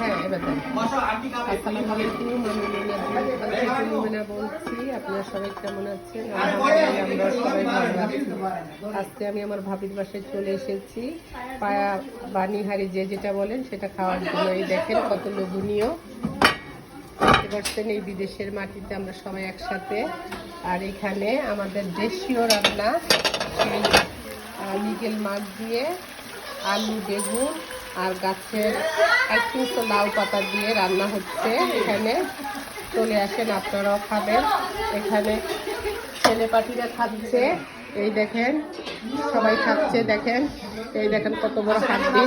হ্যাঁ এবার দেন। আসসালামু আলাইকুম আমি মিনা বলছি। আপনারা সবাই কেমন আছেন? আলহামদুলিল্লাহ, আমরা সবাই ভালো আছি। আজকে আমি আমার ভাবির বাসায় চলে এসেছি। পায়া বানিহারি যে যেটা বলেন সেটা খাওয়ার জন্য। এই দেখেন কত লোভনীয়। দেখতে পাচ্ছেন এই বিদেশের মাটিতে আমরা সবাই একসাথে। আর এখানে আমাদের দেশীয় রান্না সেই মাছ দিয়ে আলু বেগুন আর গাছের একত্রিশ লাউ পাতা দিয়ে রান্না হচ্ছে এখানে। চলে আসেন, আপনারাও খাবেন। এখানে ছেলে পাখিরা খাচ্ছে। এই দেখেন, সবাই খাচ্ছে, দেখেন। এই দেখেন কত বড় হাড্ডি।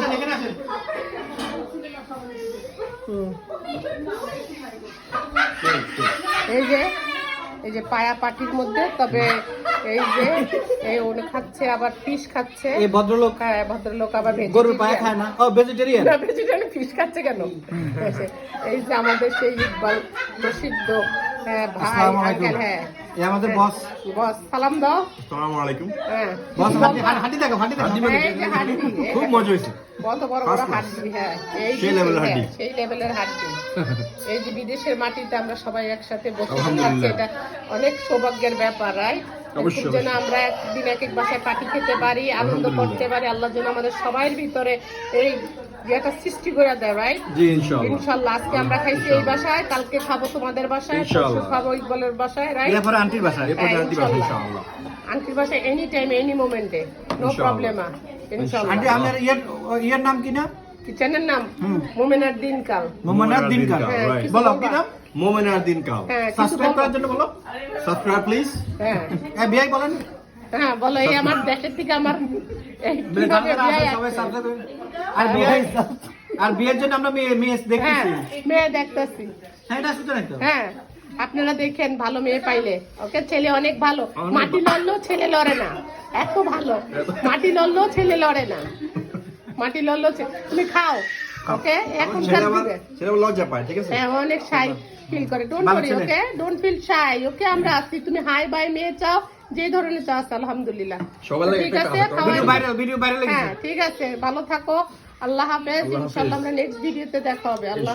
এই যে এই যে পায়া পাটির মধ্যে তবে এই যে এই ওনে খাচ্ছে আবার ফিশ খাচ্ছে। এই ভদ্রলোক? হ্যাঁ ভদ্রলোক আবার গরুর পায়া খায় না? ও ভেজিটেরিয়ান না, ভেজিটেরিয়ান ফিশ খাচ্ছে কেন? এই যে আমাদের সেই ইকবাল প্রসিদ্ধ হ্যাঁ, ভাই হ্যাঁ। এই আমাদের বস। বস সালাম দাও। আসসালামু আলাইকুম। হ্যাঁ। বস হাঁটি হাঁটি দেখো হাঁটি দেখো। এই যে খুব মজা হয়েছে। কত বড় বড় হাড্ডি হ্যাঁ। এই সেই level-এর হ্যাঁ, সেই লেভেলের হাড্ডি এই যে বিদেশের মাটিতে আমরা সবাই একসাথে বসে খাচ্ছি এটা অনেক সৌভাগ্যের ব্যাপার রাইট যেন আমরা একদিন এক এক বাসায় পাটি খেতে পারি আনন্দ করতে পারি আল্লাহ যেন আমাদের সবাই ভিতরে এই যেটা সৃষ্টি করে দেয় রাইট জি ইনশাআল্লাহ ইনশাল্লাহ আজকে আমরা খাইছি এই বাসায় কালকে খাব তোমাদের বাসায় পরশু ইনশাআল্লাহ। খাব ইকবালের বাসায় রাইট এরপরে আন্টির বাসায় এরপর হ্যাঁ, জানতে পারব ইনশাআল্লাহ। ইনশাআল্লাহ আন্টির বাসায় এনি টাইম এনি মোমেন্টে নো প্রবলেম ইনশাল্লাহ। আন্টি আপনার ইয়ের ইয়ের নাম কি না? কিচেনের নাম? হুম। মোমেনার দিনকাল। হ্যাঁ, কিছু বলো কি নাম? মোমেনার দিন কাল হ্যাঁ সাবস্ক্রাইব করার জন্য বলো। সাবস্ক্রাইব প্লিজ হ্যাঁ। হ্যাঁ বিআই বলেন। হ্যাঁ বলো এই আমার দেশের থেকে আমার বিয়ে? সাবস্ক্রাইব করুন। আর আর বিয়ের জন্য আমরা মেয়ে মেয়ে হ্যাঁ দেখতেছি মেয়ে দেখতেছি। হ্যাঁ এটা তো। হ্যাঁ আপনারা দেখেন ভালো মেয়ে পাইলে। ওকে ছেলে অনেক ভালো। মাটি লড়লেও ছেলে লড়ে না। এত ভালো। মাটি লড়লেও ছেলে লড়ে না। মাটি লড়লেও তুমি খাও ওকে? এখন ছেলে লজ্জা পায় ঠিক আছে? হ্যাঁ অনেক শাই ফিল করে। Don't. Okay? Don't feel shy okay? আমরা আসছি তুমি হাই বাই মেয়ে চাও। যে ধরনের চাষ আছে, আলহামদুলিল্লাহ। ঠিক আছে হ্যাঁ ঠিক আছে ভালো থাকো। আল্লাহ হাফেজ ইনশাল্লাহ আমরা নেক্সট ভিডিওতে দেখা হবে। আল্লাহ